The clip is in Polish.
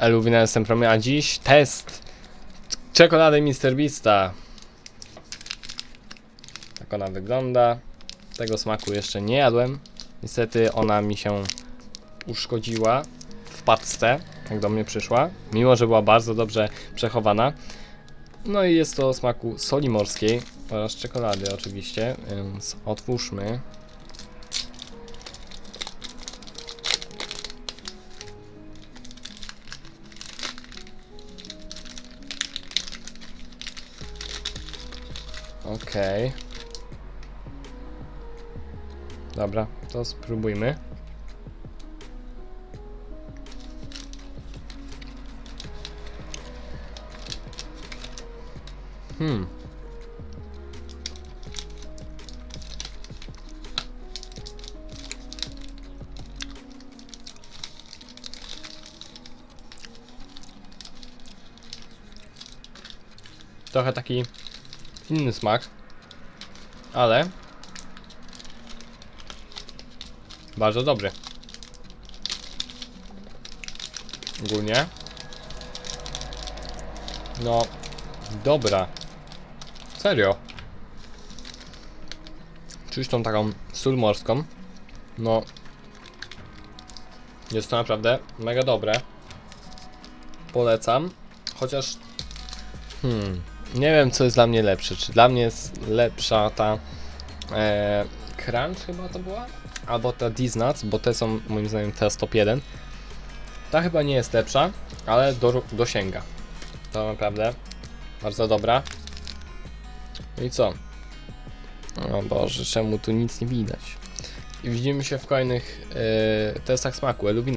Eluwina jestem promy, a dziś test czekolady Mr. Beasta. Tak ona wygląda. Tego smaku jeszcze nie jadłem. Niestety ona mi się uszkodziła w paczce, jak do mnie przyszła. Mimo, że była bardzo dobrze przechowana. No i jest to o smaku soli morskiej oraz czekolady oczywiście, więc otwórzmy. Okej. Dobra, to spróbujmy. Hmm. Trochę taki inny smak, ale bardzo dobry. Ogólnie. No, dobra. Serio. Czuć tą taką sól morską. No. Jest to naprawdę mega dobre. Polecam. Chociaż. Hmm. Nie wiem, co jest dla mnie lepsze. Czy dla mnie jest lepsza ta. E, Crunch chyba to była? Albo ta Disnuts, bo te są moim zdaniem teraz top 1. Ta chyba nie jest lepsza, ale do, dosięga. To naprawdę bardzo dobra. No i co? O Boże, czemu tu nic nie widać? I widzimy się w kolejnych e, testach smaku. Elubin